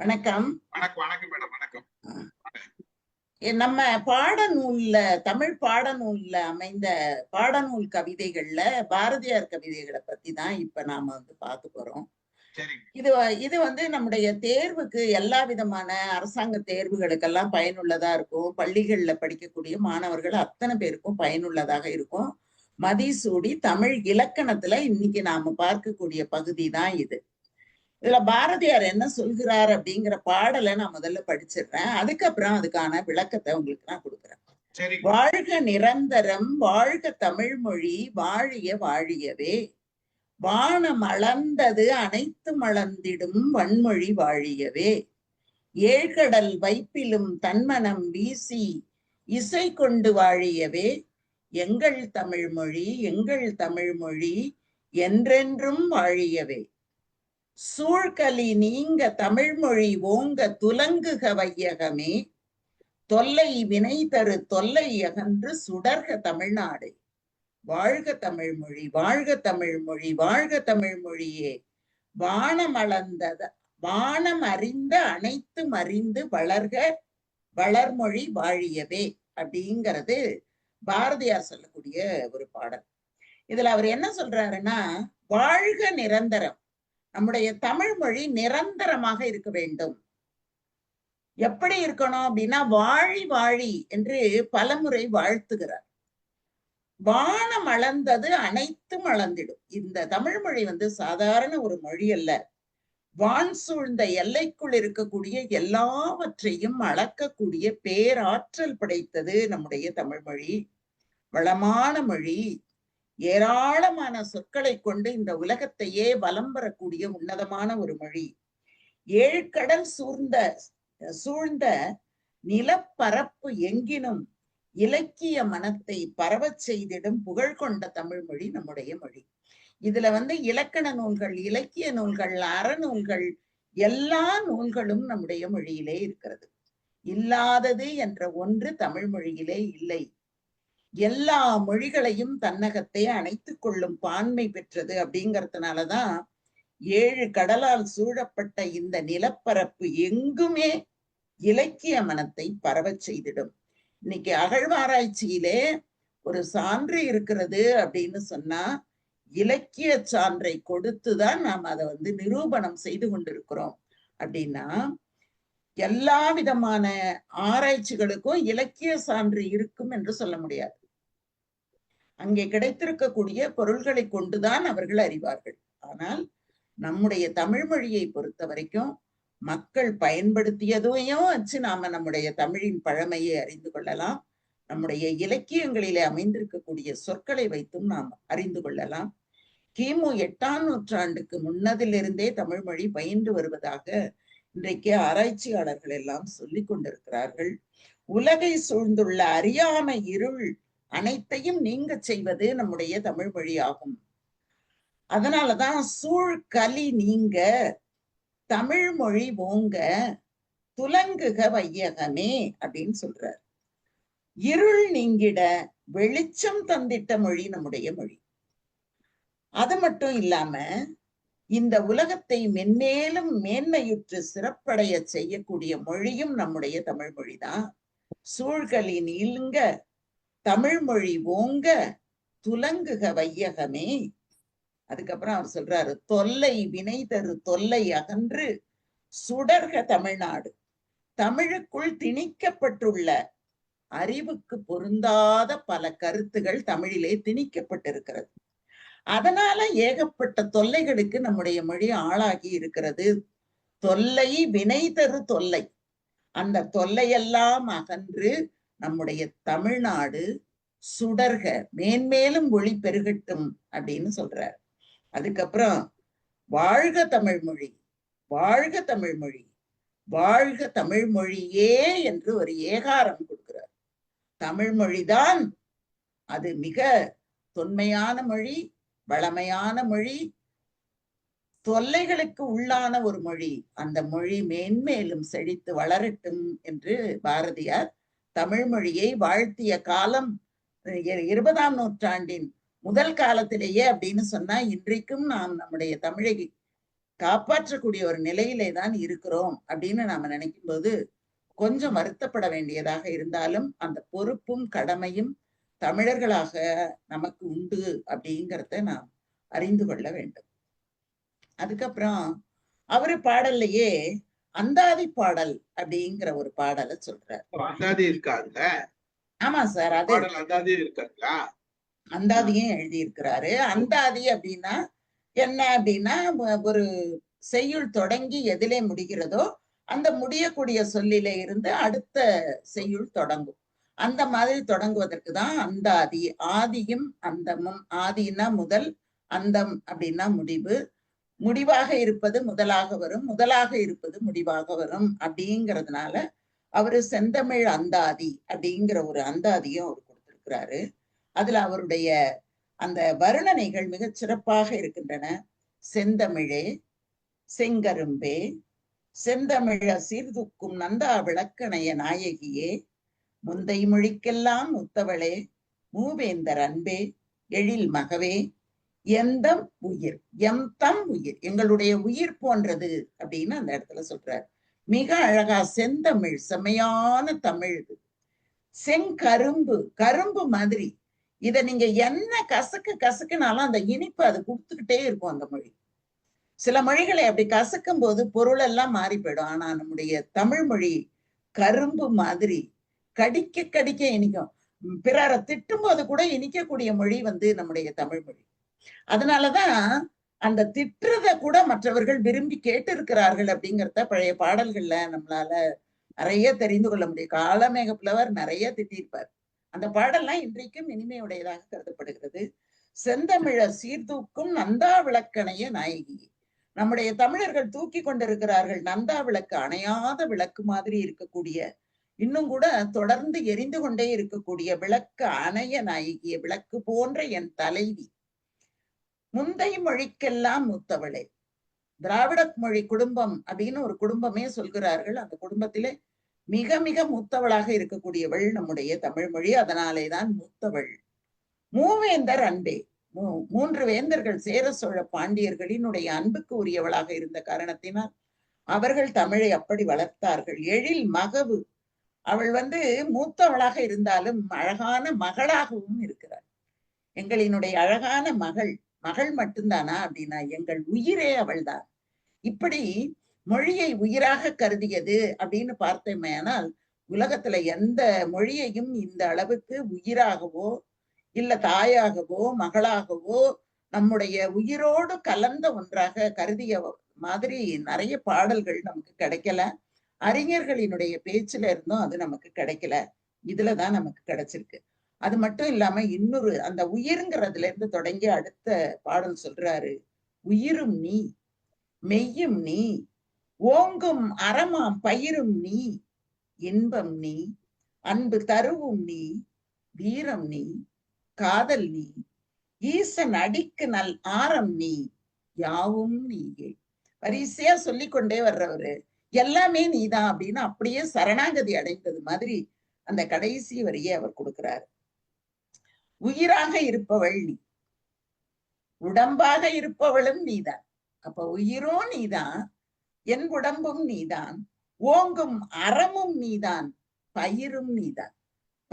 வணக்கம். வணக்கம் வணக்கம் மேடம் வணக்கம். எ- நம்ம பாடநூல்ல தமிழ் பாடநூல்ல அமைந்த பாடநூல் கவிதைகள்ல பாரதியார் கவிதைகளை பத்தி தான் இப்ப நாம வந்து பார்க்க போறோம். இது இது வந்து நம்முடைய தேர்வுக்கு எல்லா விதமான அரசாங்க தேர்வுகளுக்கெல்லாம் பயனுள்ளதா இருக்கும். பள்ளிகள்ல படிக்கக்கூடிய மாணவர்கள் அத்தனை பேருக்கும் பயனுள்ளதாக இருக்கும். மதிசூடி தமிழ் இலக்கணத்துல இன்னைக்கு நாம பார்க்கக்கூடிய பகுதி தான் இது. இதுல பாரதியார் என்ன சொல்கிறார் அப்படிங்கிற பாடலை நான் முதல்ல படிச்சிடுறேன். அதுக்கப்புறம் அதுக்கான விளக்கத்தை உங்களுக்கு நான் கொடுக்குறேன். வாழ்க நிரந்தரம் வாழ்க தமிழ் மொழி வாழிய வாழியவே. வானம் அளந்தது அனைத்து மளந்திடும் வன்மொழி வாழியவே. ஏழ்கடல் வைப்பிலும் தன்மனம் வீசி இசை கொண்டு வாழியவே. எங்கள் தமிழ் மொழி எங்கள் தமிழ் மொழி என்றென்றும் வாழியவே. சூழ்கலி நீங்க தமிழ்மொழி ஓங்க துலங்குக வையகமே தொல்லை வினை தரு தொல்லை அகன்று சுடர்க தமிழ்நாடு. வாழ்க தமிழ் மொழி வாழ்க தமிழ் மொழி வாழ்க தமிழ் மொழியே. வானம் அளந்தத வானம் அறிந்த அனைத்தும் அறிந்து வளர்க வளர்மொழி வாழியவே அப்படிங்கிறது பாரதியார் சொல்லக்கூடிய ஒரு பாடல். இதுல அவர் என்ன சொல்றாருன்னா வாழ்க நிரந்தரம். நம்முடைய தமிழ் மொழி நிரந்தரமாக இருக்க வேண்டும். எப்படி இருக்கணும் அப்படின்னா வாழி வாழி என்று பலமுறை வாழ்த்துகிறார். வானம் அளந்தது அனைத்தும் அளந்திடும். இந்த தமிழ் மொழி வந்து சாதாரண ஒரு மொழி அல்ல. வான் சூழ்ந்த எல்லைக்குள் இருக்கக்கூடிய எல்லாவற்றையும் அளக்கக்கூடிய பேராற்றல் படைத்தது நம்முடைய தமிழ் மொழி. வளமான மொழி. ஏராளமான சொற்களை கொண்டு இந்த உலகத்தையே வலம் வரக்கூடிய உன்னதமான ஒரு மொழி. ஏழு கடல் சூழ்ந்த சூழ்ந்த நிலப்பரப்பு எங்கினும் இலக்கிய மனத்தை பரவச் செய்திடும் புகழ் கொண்ட தமிழ் மொழி நம்முடைய மொழி. இதுல வந்து இலக்கண நூல்கள் இலக்கிய நூல்கள் அறநூல்கள் எல்லா நூல்களும் நம்முடைய மொழியிலே இருக்கிறது. இல்லாதது என்ற ஒன்று தமிழ் மொழியிலே இல்லை. எல்லா மொழிகளையும் தன்னகத்தை அணைத்துக் கொள்ளும் பான்மை பெற்றது அப்படிங்கறதுனாலதான் ஏழு கடலால் சூழப்பட்ட இந்த நிலப்பரப்பு எங்குமே இலக்கிய மனத்தை பரவச் செய்திடும். இன்னைக்கு அகழ்வாராய்ச்சியிலே ஒரு சான்று இருக்கிறது அப்படின்னு சொன்னா இலக்கிய சான்றை கொடுத்துதான் நாம் அதை வந்து நிரூபணம் செய்து கொண்டிருக்கிறோம். அப்படின்னா எல்லா விதமான ஆராய்ச்சிகளுக்கும் இலக்கிய சான்று இருக்கும் என்று சொல்ல முடியாது. அங்கே கிடைத்திருக்கக்கூடிய பொருள்களை கொண்டுதான் அவர்கள் அறிவார்கள். ஆனால் நம்முடைய தமிழ் மொழியை பொறுத்த வரைக்கும் மக்கள் பயன்படுத்தியதையும் வச்சு நாம நம்முடைய தமிழின் பழமையை அறிந்து கொள்ளலாம். நம்முடைய இலக்கியங்களிலே அமைந்திருக்கக்கூடிய சொற்களை வைத்தும் நாம் அறிந்து கொள்ளலாம். கிமு எட்டாம் நூற்றாண்டுக்கு முன்னதிலிருந்தே தமிழ் மொழி பயின்று வருவதாக இன்றைக்கு ஆராய்ச்சியாளர்கள் எல்லாம் சொல்லிக் கொண்டிருக்கிறார்கள். உலகை சூழ்ந்துள்ள அறியாமை இருள் அனைத்தையும் நீங்க செய்வது நம்முடைய தமிழ் மொழி ஆகும் அதனாலதான் சூழ் கலி நீங்க தமிழ் மொழி ஓங்க துலங்குக வையகமே அப்படின்னு சொல்றார். இருள் நீங்கிட வெளிச்சம் தந்திட்ட மொழி நம்முடைய மொழி. அது மட்டும் இல்லாம இந்த உலகத்தை மென்மேலும் மேன்மையுற்று சிறப்படைய செய்யக்கூடிய மொழியும் நம்முடைய தமிழ் மொழிதான். சூழ்களின் இல்ங்க தமிழ்மொழி ஓங்க துலங்குக வையகமே. அதுக்கப்புறம் அவர் சொல்றாரு தொல்லை வினை தரு தொல்லை அகன்று சுடர்க தமிழ்நாடு. தமிழுக்குள் திணிக்கப்பட்டுள்ள அறிவுக்கு பொருந்தாத பல கருத்துகள் தமிழிலே திணிக்கப்பட்டிருக்கிறது. அதனால ஏகப்பட்ட தொல்லைகளுக்கு நம்முடைய மொழி ஆளாகி இருக்கிறது. தொல்லை வினை தரு தொல்லை. அந்த தொல்லையெல்லாம் அகன்று நம்முடைய தமிழ்நாடு சுடர்க மேன்மேலும் ஒளி பெருகட்டும் அப்படின்னு சொல்றார். அதுக்கப்புறம் வாழ்க தமிழ் மொழி வாழ்க தமிழ் மொழி வாழ்க தமிழ் மொழியே என்று ஒரு ஏகாரம் கொடுக்கிறார். தமிழ் மொழிதான் அது மிக தொன்மையான மொழி வளமையான மொழி தொல்லைகளுக்கு உள்ளான ஒரு மொழி. அந்த மொழி மேன்மேலும் செழித்து வளரட்டும் என்று பாரதியார் தமிழ் மொழியை வாழ்த்திய காலம் இருபதாம் நூற்றாண்டின் முதல் காலத்திலேயே அப்படின்னு சொன்னா இன்றைக்கும் நாம் நம்முடைய தமிழை காப்பாற்றக்கூடிய ஒரு நிலையிலே தான் இருக்கிறோம் அப்படின்னு நாம நினைக்கும் போது கொஞ்சம் வருத்தப்பட வேண்டியதாக இருந்தாலும் அந்த பொறுப்பும் கடமையும் தமிழர்களாக நமக்கு உண்டு அப்படிங்கிறத நாம் அறிந்து கொள்ள வேண்டும். அதுக்கப்புறம் அவரு பாடல்லையே அந்தாதி பாடல் அப்படிங்கிற ஒரு பாடலை சொல்றார். அந்தாதி இருக்காதுல்ல ஆமா சார் அது அந்தாதி இருக்காதுங்களா அந்தாதியும் எழுதியிருக்கிறாரு. அந்தாதி அப்படின்னா என்ன அப்படின்னா ஒரு செய்யுள் தொடங்கி எதிலே முடிகிறதோ அந்த முடியக்கூடிய சொல்லிலே இருந்து அடுத்த செய்யுள் தொடங்கும். அந்த மாதிரி தொடங்குவதற்கு தான் அந்தாதி. ஆதியும் அந்தமும். ஆதினா முதல் அந்தம் அப்படின்னா முடிவு. முடிவாக இருப்பது முதலாக வரும் முதலாக இருப்பது முடிவாக வரும் அப்படிங்கிறதுனால அவரு செந்தமிழ் அந்தாதி அப்படிங்கிற ஒரு அந்தாதியும் அவர் கொடுத்திருக்கிறாரு. அதுல அவருடைய அந்த வர்ணனைகள் மிகச் சிறப்பாக இருக்கின்றன. செந்தமிழே செங்கரும்பே செந்தமிழ சீர்தூக்கும் நந்தா விளக்கணைய நாயகியே முந்தை மொழிக்கெல்லாம் முத்தவளே மூவேந்தர் அன்பே எழில் மகவே எந்தம் உயிர் எந்தம் உயிர் எங்களுடைய உயிர் போன்றது அப்படின்னு அந்த இடத்துல சொல்றாரு. மிக அழகா செந்தமிழ் செம்மையான தமிழ் இது. செங்கரும்பு கரும்பு மாதிரி. இத நீங்க என்ன கசக்கு கசக்குனாலும் அந்த இனிப்பு அது கொடுத்துக்கிட்டே இருக்கும் அந்த மொழி. சில மொழிகளை அப்படி கசக்கும் போது பொருள் எல்லாம் மாறி போயிடும். ஆனா நம்முடைய தமிழ் மொழி கரும்பு மாதிரி கடிக்க கடிக்க இனிக்கும். பிறரை திட்டும் போது கூட இனிக்கக்கூடிய மொழி வந்து நம்முடைய தமிழ் மொழி. அதனாலதான் அந்த திட்டுறத கூட மற்றவர்கள் விரும்பி கேட்டு இருக்கிறார்கள் அப்படிங்கிறத பழைய பாடல்கள்ல நம்மளால நிறைய தெரிந்து கொள்ள முடியும். காலமேக புலவர் நிறைய திட்டியிருப்பார். அந்த பாடல்லாம் இன்றைக்கும் இனிமையுடையதாக கருதப்படுகிறது. செந்தமிழ சீர்தூக்கும் நந்தா விளக்கணைய நாயகி. நம்முடைய தமிழர்கள் தூக்கி கொண்டிருக்கிறார்கள். நந்தா விளக்கு அணையாத விளக்கு மாதிரி இருக்கக்கூடிய இன்னும் கூட தொடர்ந்து எரிந்து கொண்டே இருக்கக்கூடிய விளக்கு அணைய நாயகிய. விளக்கு போன்ற என் தலைவி. முந்தை மொழிக்கெல்லாம் மூத்தவளே. திராவிட மொழி குடும்பம் அப்படின்னு ஒரு குடும்பமே சொல்கிறார்கள். அந்த குடும்பத்திலே மிக மிக மூத்தவளாக இருக்கக்கூடியவள் நம்முடைய தமிழ் மொழி. அதனாலேதான் மூத்தவள். மூவேந்தர் அன்பே. மூன்று வேந்தர்கள் சேர சோழ பாண்டியர்களினுடைய அன்புக்கு உரியவளாக இருந்த காரணத்தினால் அவர்கள் தமிழை அப்படி வளர்த்தார்கள். எழில் மகவு. அவள் வந்து மூத்தவளாக இருந்தாலும் அழகான மகளாகவும் இருக்கிறார் எங்களினுடைய அழகான மகள் மகள் மட்டும்தானா அப்படின்னா எங்கள் உயிரே அவள்தான். இப்படி மொழியை உயிராக கருதியது அப்படின்னு பார்த்தோமேனால் உலகத்துல எந்த மொழியையும் இந்த அளவுக்கு உயிராகவோ இல்ல தாயாகவோ மகளாகவோ நம்முடைய உயிரோடு கலந்த ஒன்றாக கருதிய மாதிரி நிறைய பாடல்கள் நமக்கு கிடைக்கல. அறிஞர்களினுடைய பேச்சுல இருந்தும் அது நமக்கு கிடைக்கல. இதுலதான் நமக்கு கிடைச்சிருக்கு. அது மட்டும் இல்லாம இன்னொரு அந்த உயிர்ங்கிறதுல இருந்து தொடங்கி அடுத்த பாடல் சொல்றாரு உயிரும் நீ மெய்யும் நீ ஓங்கும் அறமாம் பயிரும் நீ இன்பம் நீ அன்பு தருவும் நீ வீரம் நீ காதல் நீ ஈசன் அடிக்கு நல் ஆரம் நீ யாவும் நீயே. வரிசையா சொல்லிக்கொண்டே வர்றவரு எல்லாமே நீதான் அப்படின்னு அப்படியே சரணாகதி அடைந்தது மாதிரி அந்த கடைசி வரியை அவர் கொடுக்கிறாரு. உயிராக இருப்பவள் நீ. உடம்பாக இருப்பவளும் நீதான். அப்ப உயிரும் நீதான் என் உடம்பும் நீதான் ஓங்கும் அறமும் நீதான் பயிரும் நீதான்.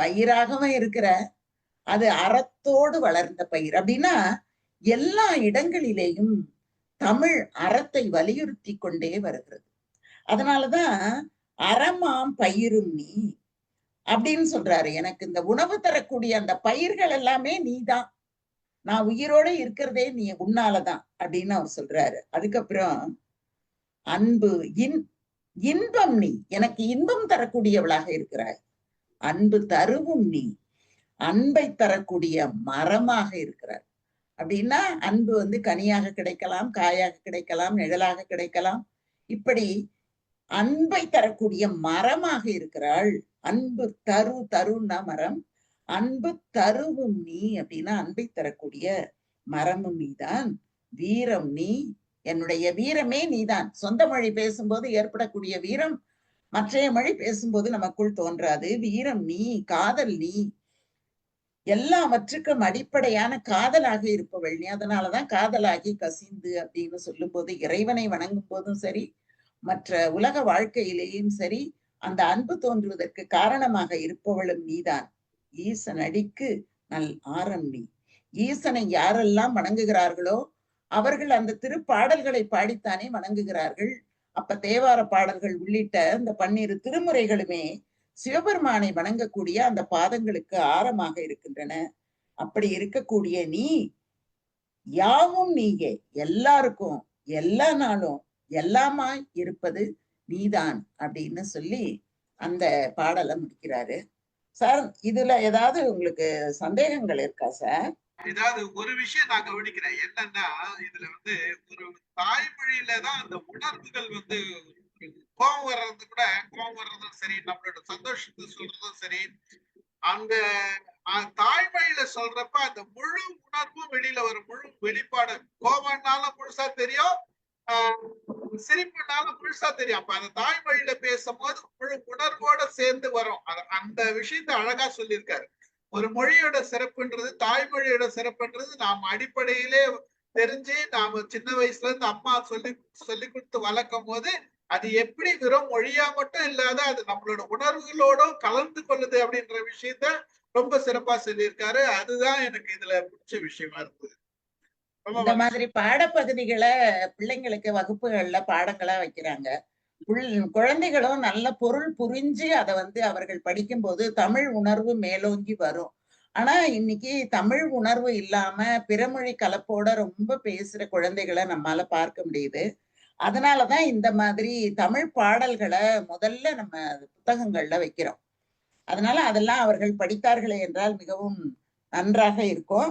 பயிராகவும் இருக்கிற அது அறத்தோடு வளர்ந்த பயிர். அப்படின்னா எல்லா இடங்களிலேயும் தமிழ் அறத்தை வலியுறுத்தி கொண்டே வருகிறது. அதனாலதான் அறமாம் பயிரும் நீ. அப்படின்னு சொல்றாரு. எனக்கு இந்த உணவு தரக்கூடிய அந்த பயிர்கள் எல்லாமே நீதான். நான் உயிரோட இருக்கிறதே நீ உன்னாலதான் அப்படின்னு அவர் சொல்றாரு. அதுக்கப்புறம் அன்பு இன் இன்பம் நீ. எனக்கு இன்பம் தரக்கூடியவளாக இருக்கிறாய். அன்பு தருவும் நீ. அன்பை தரக்கூடிய மரமாக இருக்கிறார் அப்படின்னா அன்பு வந்து கனியாக கிடைக்கலாம் காயாக கிடைக்கலாம் நிழலாக கிடைக்கலாம். இப்படி அன்பை தரக்கூடிய மரமாக இருக்கிறாள். அன்பு தரு தருன்னா மரம் அன்பு தருவும் நீ அப்படின்னா அன்பை தரக்கூடிய மரமும் நீதான். வீரம் நீ. என்னுடைய வீரமே நீதான். சொந்த மொழி பேசும்போது ஏற்படக்கூடிய வீரம் மற்றைய மொழி பேசும்போது நமக்குள் தோன்றாது. வீரம் நீ காதல் நீ. எல்லாவற்றுக்கும் அடிப்படையான காதலாக இருப்பவள் நீ. அதனாலதான் காதலாகி கசிந்து அப்படின்னு சொல்லும் போது இறைவனை வணங்கும் போதும் சரி மற்ற உலக வாழ்க்கையிலேயும் சரி அந்த அன்பு தோன்றுவதற்கு காரணமாக இருப்பவளும் நீதான். ஈசன் அடிக்கு நல் ஆரம் நீ. ஈசனை யாரெல்லாம் வணங்குகிறார்களோ அவர்கள் அந்த திருப்பாடல்களை பாடித்தானே வணங்குகிறார்கள். அப்ப தேவார பாடல்கள் உள்ளிட்ட இந்த பன்னிரு திருமுறைகளுமே சிவபெருமானை வணங்கக்கூடிய அந்த பாதங்களுக்கு ஆரமாக இருக்கின்றன. அப்படி இருக்கக்கூடிய நீ யாவும் நீயே. எல்லாருக்கும் எல்லா நாளும் எல்லாமாய் இருப்பது நீதான் அப்படின்னு சொல்லி அந்த பாடலை முடிக்கிறாரு. சார் இதுல ஏதாவது உங்களுக்கு சந்தேகங்கள் இருக்கா சார்? ஏதாவது ஒரு விஷயம் நான் கவனிக்கிறேன். என்னன்னா இதுல வந்து ஒரு தாய்மொழியில தான் அந்த உணர்வுகள் வந்து கோபம் வர்றது கூட கோபம் வர்றதும் சரி நம்மளோட சந்தோஷத்தை சொல்றதும் சரி. அங்க தாய்மொழியில சொல்றப்ப அந்த முழு உணர்வும் வெளியில வரும். முழு வெளிப்பாடு. கோபம்னாலும் முழுசா தெரியும் சிரிப்புனால சிரிப்புனாலும் முழுசா தெரியும். அப்ப அந்த தாய்மொழியில பேசும்போது முழு உணர்வோட சேர்ந்து வரும். அந்த விஷயத்த அழகா சொல்லியிருக்காரு. ஒரு மொழியோட சிறப்புன்றது தாய்மொழியோட சிறப்புன்றது நாம் அடிப்படையிலே தெரிஞ்சு நாம சின்ன வயசுல இருந்து அம்மா சொல்லி சொல்லி கொடுத்து வளர்க்கும் போது அது எப்படி வெறும் மொழியா மட்டும் இல்லாத அது நம்மளோட உணர்வுகளோடும் கலந்து கொள்ளுது அப்படின்ற விஷயத்த ரொம்ப சிறப்பா சொல்லியிருக்காரு. அதுதான் எனக்கு இதுல பிடிச்ச விஷயமா இருந்தது. இந்த. மாதிரி பாடப்பகுதிகளை பிள்ளைங்களுக்கு வகுப்புகள்ல பாடங்களா வைக்கிறாங்க. குழந்தைகளும் நல்ல பொருள் புரிஞ்சு அதை வந்து அவர்கள் படிக்கும்போது தமிழ் உணர்வு மேலோங்கி வரும். ஆனா இன்னைக்கு தமிழ் உணர்வு இல்லாம பிறமொழி கலப்போட ரொம்ப பேசுற குழந்தைகளை நம்மால பார்க்க முடியுது. அதனாலதான் இந்த மாதிரி தமிழ் பாடல்களை முதல்ல நம்ம புத்தகங்கள்ல வைக்கிறோம். அதனால அதெல்லாம் அவர்கள் படித்தார்களே என்றால் மிகவும் நன்றாக இருக்கும்.